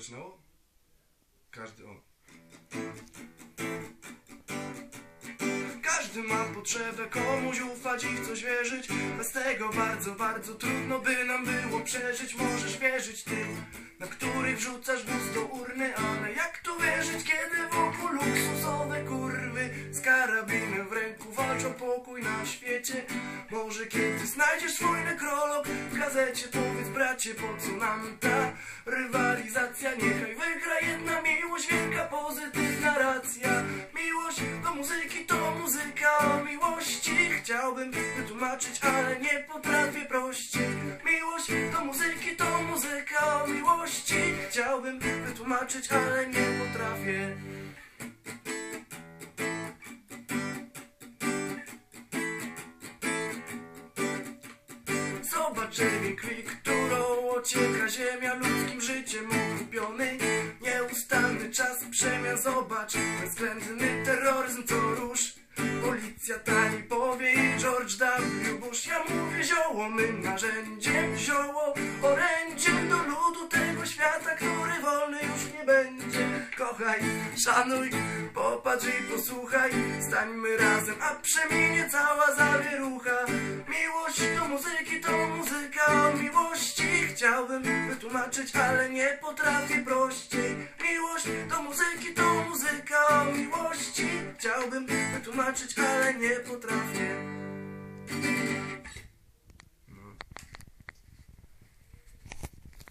zaczynało? Każdy. Każdy ma potrzebę komuś ufać i w coś wierzyć Bez tego bardzo, bardzo trudno by nam było przeżyć Możesz wierzyć ty, na których wrzucasz guz do urny Ale jak tu wierzyć, kiedy wokół luksusowe kurwy Z karabinem w ręku walczą pokój na świecie Może kiedy znajdziesz swój nekrolog w gazecie Powiedz bracie, po co nam ta rywalizacja muzyki to muzyka o miłości. Chciałbym wytłumaczyć, ale nie potrafię prościej Miłość do muzyki to muzyka o miłości. Chciałbym wytłumaczyć, ale nie potrafię. Zobacz ziemię krwi, którą ocieka ziemia ludzkim życiem zobacz bezwzględny terroryzm co róż Policja tani powie i George W. Bush. Ja mówię zioło, my narzędziem zioło Orędzie do ludu tego świata, który wolny już nie będzie. Kochaj, szanuj, popatrz i posłuchaj Stańmy razem, a przeminie cała zawierucha. Miłość do muzyki to muzyka o miłości Chciałbym wytłumaczyć, ale nie potrafię prościej. Miłość do muzyki to miłości. Chciałbym wytłumaczyć, ale nie potrafię